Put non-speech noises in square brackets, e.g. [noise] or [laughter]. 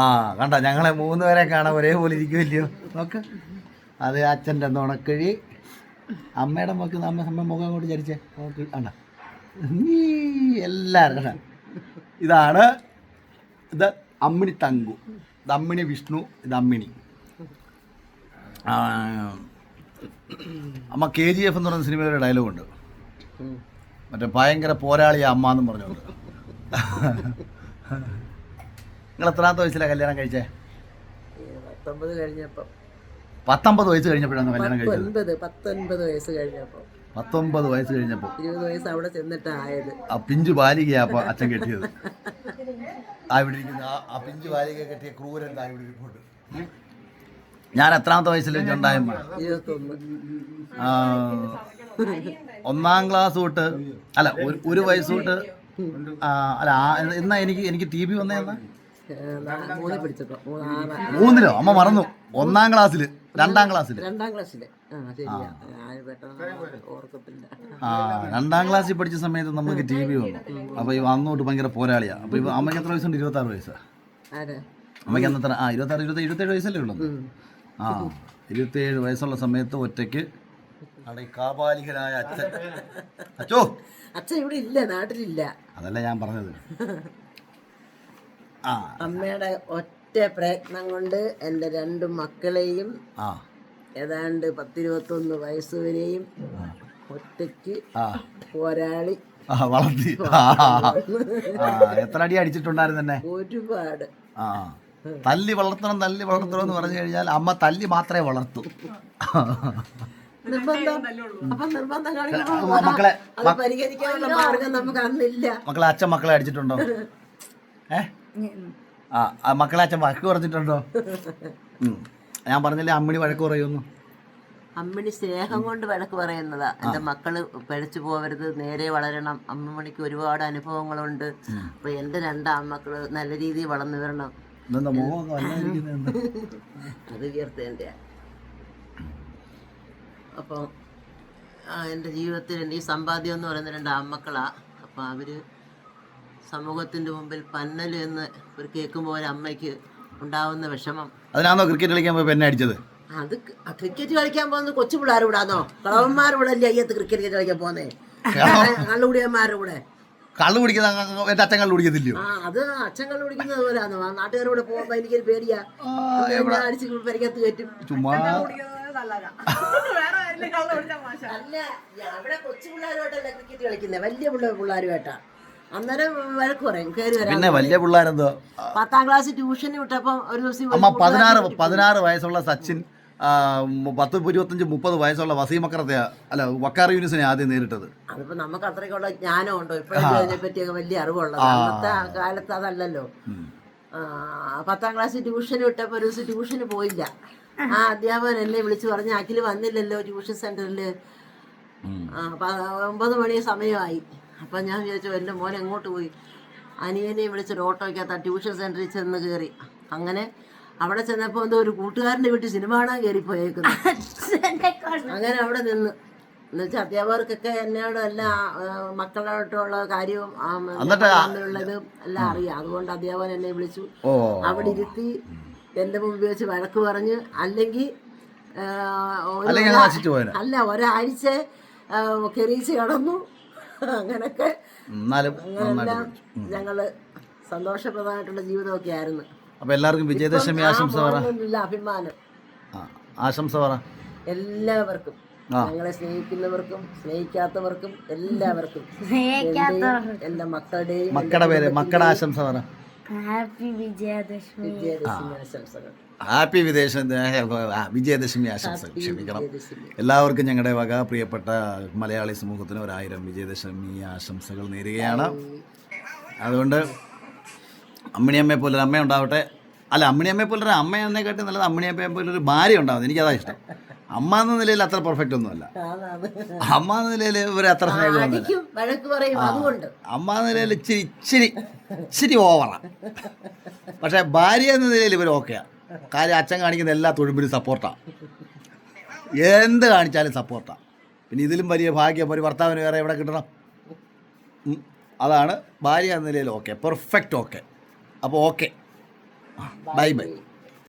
ആ കണ്ട? ഞങ്ങളെ മൂന്ന് പേരെ കാണാൻ ഒരേപോലെ ഇരിക്കുമല്ലയോ നോക്ക്. അത് അച്ഛന്റെ നുണക്കിഴി. അമ്മയുടെ മുഖത്ത് അമ്മ അമ്മ മുഖം അങ്ങോട്ട് ചരിച്ചേ. നോക്ക് കണ്ട? നീ എല്ലാവരും കണ്ട? ഇതാണ് ഇത് അമ്മിണി തങ്കു. ഇത് അമ്മിണി വിഷ്ണു ഇത് അമ്മിണി. അമ്മ കെ ജി എഫ് എന്ന് പറയുന്ന സിനിമയിലൊരു ഡയലോഗുണ്ട്. മറ്റേ ഭയങ്കര പോരാളിയ അമ്മ എന്നും പറഞ്ഞുകൊണ്ട്. നിങ്ങൾ എത്രാമത്തെ വയസ്സിലാണ് കല്യാണം കഴിച്ചേ? പത്തൊമ്പത് കഴിഞ്ഞപ്പം. പത്തൊമ്പത് വയസ്സ് കഴിഞ്ഞപ്പോഴാണ് കല്യാണം കഴിച്ചത്? പത്തൊൻപത് വയസ്സ് കഴിഞ്ഞപ്പം. പത്തൊമ്പത് വയസ്സ് കഴിഞ്ഞപ്പോൾ ഇരുപത് വയസ്സ് അവിടെ ചെന്നിട്ടായത് ആ പിഞ്ചു ബാലികയാ അച്ഛൻ കെട്ടിയത്. ആ ഇവിടെ ഇരിക്കുന്ന ആ- പിഞ്ചു ബാലിക കെട്ടിയ ക്രൂരൻ ഇവിടെ ഇരിപ്പുണ്ട്. ഞാൻ എത്രാമത്തെ വയസ്സിൽ വെച്ചുണ്ടായമ്മ ഒന്നാം ക്ലാസ് തൊട്ട് അല്ല ഒരു വയസ്സ് തൊട്ട് അല്ല എന്നാ എനിക്ക് എനിക്ക് ടി ബി വന്നേ എന്നാ? ഏഹ് നാ- മൂന്നിൽ മൂന്നിലോ? അമ്മ മറന്നു. ഒന്നാം ക്ലാസ്സിൽ രണ്ടാം ക്ലാസ്സിൽ രണ്ടാം ക്ലാസ്സിൽ. ആ രണ്ടാം ക്ലാസ്സിൽ പഠിച്ച സമയത്ത് നമുക്ക് ടി വി വന്നു. അപ്പൊ ഇവ അന്നോട്ട് ഭയങ്കര പോരാളിയാ. അപ്പൊ ഇവ അമ്മയ്ക്ക് എത്ര വയസ്സുണ്ട്? ഇരുപത്തി ആറ് വയസ്സാ? ആര്? അമ്മയ്ക്ക് അന്ന് എത്ര? ആ ഇരുപത്താറ് ഇരുപത്തി ഇരുപത്തേഴ് വയസ്സല്ലേ ഉള്ളു ആ ഇരുപത്തേഴ് വയസ്സുള്ള സമയത്ത് ഒറ്റയ്ക്ക് ഈ കാപാലികനായ അച്ഛൻ. [laughs] അച്ചോ! അച്ഛൻ ഇവിടെ ഇല്ല നാട്ടിലില്ല. അതല്ല ഞാൻ പറഞ്ഞത്. [laughs] അമ്മയുടെ ഒറ്റ പ്രയത്നം കൊണ്ട് എന്റെ രണ്ട് മക്കളെയും ആ. ഏതാണ്ട് പത്തിരുപത്തൊന്ന് വയസ്സ് വരെയും ഒറ്റയ്ക്ക് ആ. പോരാളി ആ വളർത്തി. എത്ര അടി അടിച്ചിട്ടുണ്ടായിരുന്നെ ഒരുപാട്. ആ. തല്ലി വളർത്തണം തല്ലി വളർത്തണം എന്ന് പറഞ്ഞു കഴിഞ്ഞാൽ അമ്മ തല്ലി മാത്രമേ വളർത്തൂ. മക്കളെ മക്കളെ അച്ഛൻ മക്കളെ അടിച്ചിട്ടുണ്ടോ? [laughs] ഏ? ആ മക്കളെ അച്ഛൻ വഴക്ക് പറഞ്ഞിട്ടുണ്ടോ? ഞാൻ പറഞ്ഞില്ലേ അമ്മിണി വഴക്ക് പറയുന്നു. അമ്മിണി സ്നേഹം കൊണ്ട് വഴക്ക് പറയുന്നതാ. എന്റെ മക്കൾ പിഴച്ചു പോവരുത് നേരെ വളരണം. അമ്മമണിക്ക് ഒരുപാട് അനുഭവങ്ങളുണ്ട്. അപ്പൊ എന്റെ രണ്ട് ആൺമക്കൾ നല്ല രീതിയിൽ വളർന്നു വരണം. അത് ഉയർത്തേണ്ട. അപ്പം എന്റെ ജീവിതത്തിൽ എന്റെ ഈ സമ്പാദ്യം എന്ന് പറയുന്ന രണ്ട് ആൺമക്കളാ. അപ്പം അവർ സമൂഹത്തിന്റെ മുമ്പിൽ പന്നൽ എന്ന് ഒരു കേൾക്കുമ്പോൾ ഒരു അമ്മയ്ക്ക് ഉണ്ടാവുന്ന വിഷമം. അതിനാണോ ക്രിക്കറ്റ് കളിക്കാൻ പോയി പെന്നെ അടിച്ചത്? അത് ക്രിക്കറ്റ് കളിക്കാൻ പോകുന്ന കൊച്ചു പിള്ളേർ കൂടാന്നോ? കളവന്മാരുടെ അല്ലേ അയ്യത്ത് ക്രിക്കറ്റ് കളിക്കാൻ പോകുന്നേ? കള്ളുകുടിയന്മാരുടെ കൂടെ. കള്ളു കുടിക്കുന്ന അച്ഛൻ കള്ളു കുടിക്കത്തില്ലയോ? ആ അത് അച്ഛൻ കള്ളു കുടിക്കുന്നത് പോലാന്നോ നാട്ടുകാരുടെ കൂടെ പോകുമ്പോ എനിക്കൊരു പേടിയാ. അടിച്ച് പരിക്കത്ത് കയറ്റും. ചുമ്മാ അല്ല അവിടെ കൊച്ചു പിള്ളേരുമായിട്ടല്ല ക്രിക്കറ്റ് കളിക്കുന്നത് വലിയ പിള്ളേർ പിള്ളേരുമായിട്ടാ. അന്നേരം വഴക്ക് പറയും കയറി വരാം പിന്നെ വലിയ പിള്ളേരെന്തോ? പത്താം ക്ലാസ് ട്യൂഷൻ വിട്ടപ്പം ഒരു ദിവസം അമ്മ പതിനാറ് പതിനാറ് വയസ്സുള്ള സച്ചിൻ പത്ത് ഇരുപത്തഞ്ച് മുപ്പത് വയസ്സുള്ള വസീമക്കറത്തെ അല്ല വക്കാർ യൂനിസിനെ ആദ്യം നേരിട്ടത്. അതിപ്പോ നമുക്ക് അത്രയ്ക്കുള്ള ജ്ഞാനം ഉണ്ടോ? ഇപ്പോഴും പറ്റിയൊക്കെ വലിയ അറിവുള്ളത്. അന്നത്തെ കാലത്ത് അതല്ലല്ലോ. പത്താം ക്ലാസ് ട്യൂഷന് വിട്ടപ്പോൾ ഒരു ദിവസം ട്യൂഷന് പോയില്ല. ആ അധ്യാപകൻ എന്നെ വിളിച്ചു പറഞ്ഞു അഖിൽ വന്നില്ലല്ലോ ട്യൂഷൻ സെന്ററിൽ ഒമ്പത് മണി സമയമായി. അപ്പം ഞാൻ വിചാരിച്ചു എന്റെ മോൻ എങ്ങോട്ട് പോയി? അനിയനെയും വിളിച്ചൊരു ഓട്ടോയ്ക്കകത്ത് ആ ട്യൂഷൻ സെന്ററിൽ ചെന്ന് കയറി അങ്ങനെ അവിടെ ചെന്നപ്പോൾ എന്തോ ഒരു കൂട്ടുകാരന്റെ വീട്ടിൽ സിനിമ കാണാൻ കയറിപ്പോയേക്കുന്നു അങ്ങനെ അവിടെ നിന്ന്. എന്നുവെച്ചാൽ അധ്യാപകർക്കൊക്കെ എന്നോട് എല്ലാം മക്കളോട്ടുള്ള കാര്യവും തമ്മിലുള്ളതും എല്ലാം അറിയാം. അതുകൊണ്ട് അധ്യാപകൻ എന്നെ വിളിച്ചു. അവിടെ ഇരുത്തി എന്റെ മുമ്പ് വെച്ച് വഴക്ക് പറഞ്ഞ് അല്ലെങ്കിൽ അല്ല ഒരാഴ്ച കടന്നു. അങ്ങനൊക്കെ. ഞങ്ങൾ സന്തോഷപ്രദമായിട്ടുള്ള ജീവിതമൊക്കെ ആയിരുന്നു അപ്പൊ എല്ലാവർക്കും വിജയദശമി ആശംസ പറ. അഭിമാനം. ആ, ആശംസ പറ. എല്ലാവർക്കും. ഞങ്ങളെ സ്നേഹിക്കുന്നവർക്കും സ്നേഹിക്കാത്തവർക്കും എല്ലാവർക്കും. എന്റെ മക്കളുടെയും മക്കളുടെ പേര് മക്കളുടെ ആശംസ പറ. ഹാപ്പി വിജയദശമി. വിജയദശമി ആശംസകൾ. ഹാപ്പി വിദേശ വിജയദശമി ആശംസകൾ. ക്ഷമിക്കണം. എല്ലാവർക്കും ഞങ്ങളുടെ വക പ്രിയപ്പെട്ട മലയാളി സമൂഹത്തിന് ഒരായിരം വിജയദശമി ആശംസകൾ നേരുകയാണ്. അതുകൊണ്ട് അമ്മിണിയമ്മയെ പോലൊരു അമ്മ ഉണ്ടാവട്ടെ അല്ല അമ്മിണിയമ്മയെ പോലൊരു അമ്മ കേട്ടി നല്ലത് അമ്മിണിയമ്മയെ പോലൊരു ഭാര്യ ഉണ്ടാവുന്നത് എനിക്കതാ ഇഷ്ടം. അമ്മ എന്ന നിലയിൽ അത്ര പെർഫെക്റ്റ് ഒന്നുമല്ല. അല്ല അമ്മ എന്ന നിലയിൽ ഇവർ അത്ര സ്നേഹമൊന്നുമില്ല അമ്മ എന്ന നിലയിൽ ഇച്ചിരി ഇച്ചിരി ഇച്ചിരി ഓവറാണ് പക്ഷേ ഭാര്യ എന്ന നിലയിൽ ഇവർ ഓക്കെയാണ് കാര്യം അച്ഛൻ കാണിക്കുന്ന എല്ലാ തൊഴിലും സപ്പോർട്ടാണ് എന്ത് കാണിച്ചാലും സപ്പോർട്ടാണ് പിന്നെ ഇതിലും വലിയ ഭാഗ്യം ഒരു ഭർത്താവിന് വേറെ എവിടെ കിട്ടണം? അതാണ് ഭാര്യ എന്ന നിലയിൽ ഓക്കെ പെർഫെക്റ്റ് ഓക്കെ അപ്പോൾ ഓക്കെ ബൈ ബൈ